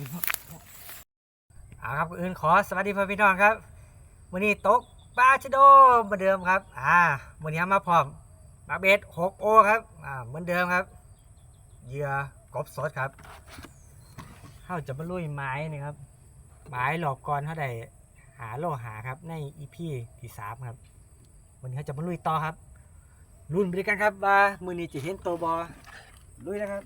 เอาครับอื่นขอสวัสดีพ่อพี่น้องครับวันนี้ตกปลาชะโดเหมือนเดิมครับ อ่าวันนี้มาพร้อมมาเบสหกโอครับอ่าเหมือนเดิมครับเหยื่อกบสดครับเข้าจะมาลุยไม้นี่ครับไม้หลอกกรเท่าใดหาโลหาครับในอีพีที่สามครับ วันนี้เขาจะมาลุยต่อครับรุ่นไปด้วยกันครับว่ามือนี้จะเห็นตัวบอลุยแล้วครับ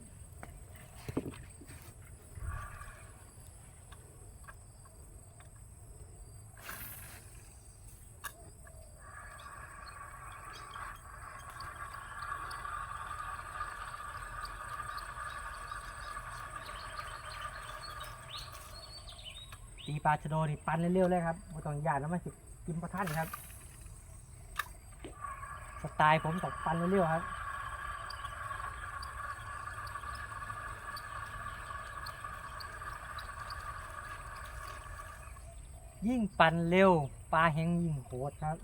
ตีปลาชะโดนี่ปันเร็วๆเลยครับไม่ต้องยาดแล้วมันจะกินประท่านครับ สไตล์ผมตกปันเร็วๆครับยิ่งปั่นเร็ว ปลาแห้งยิ่งโหดครับ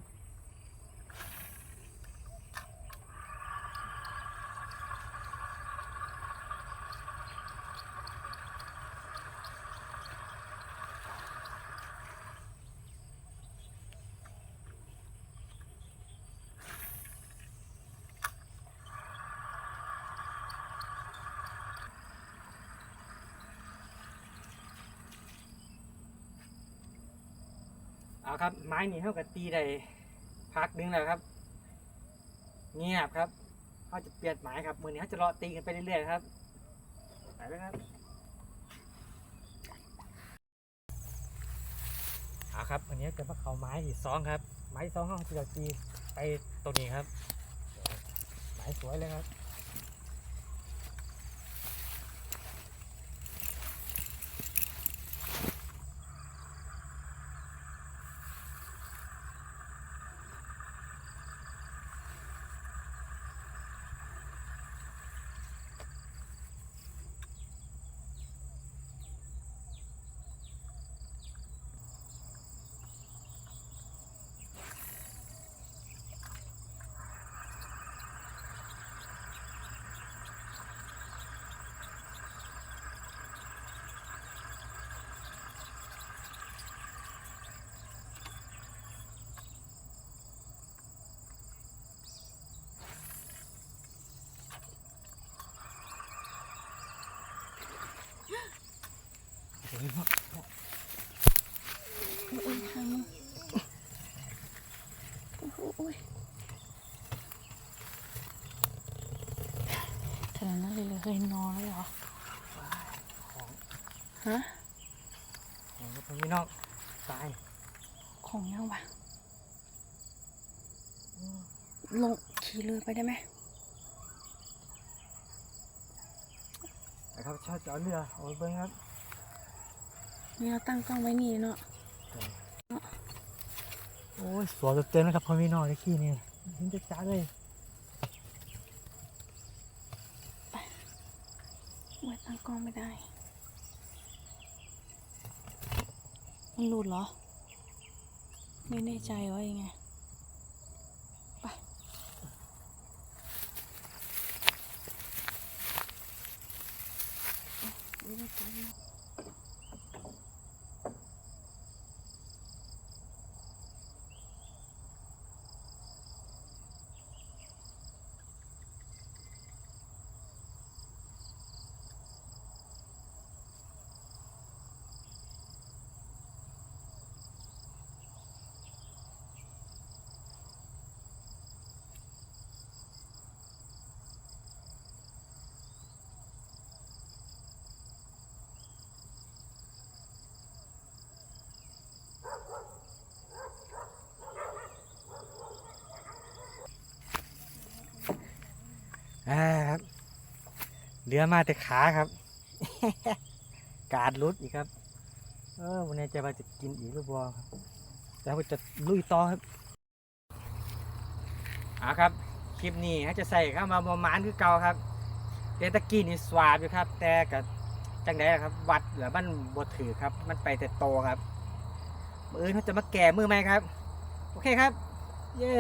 เอาครับ ไม้นี่เท่ากับตีได้พักหนึงแล้วครับ เงียบครับเขาจะเปลี่ยนไม้ครับมือนี้เขาจะเลาะตีกันไปเรื่อยๆครับไปเลยครับเอาครับอันนี้เกิดมาเขาไม้ที่สองครับ ไม้ที่สองเขาจะตีไปตรงนี้ครับ ไม้สวยเลยครับ ขนาดนั้นเลยเลยเคยนอนเลยเหรอฮะของตรงนี้นอกตายของยังวะลงขี่เรือไปได้ไหมนะครับชอบจอดเรือโอ้ยเบิ้งครับ นี่เราตั้งกล้องไว้นี่เนาะโอ้ยสวยเต็มๆนะครับพอมีนอกได้ขี้นี่เห็นจะจ้าเลยไว้ตั้งกล้องไม่ได้มันหลุดเหรอ ไม่แน่ใจว่ายังไง อ่าครับเรือมาแต่ขาครับ การลุดอีกครับ เออวันนี้จะมาจะกินอีกหรือเปล่าครับแล้วก็จะลุยต่อครับอ่าครับคลิปนี้เขาจะใส่เข้ามาประมาณคือเก่าครับเดตะกี้นี่สวาบอยู่ครับ แต่กับจังไดครับ วัดหลือมันบดถือครับ มันไปแต่โตครับมืออื่นเขาจะมาแก่มือไหมครับ โอเคครับ เย้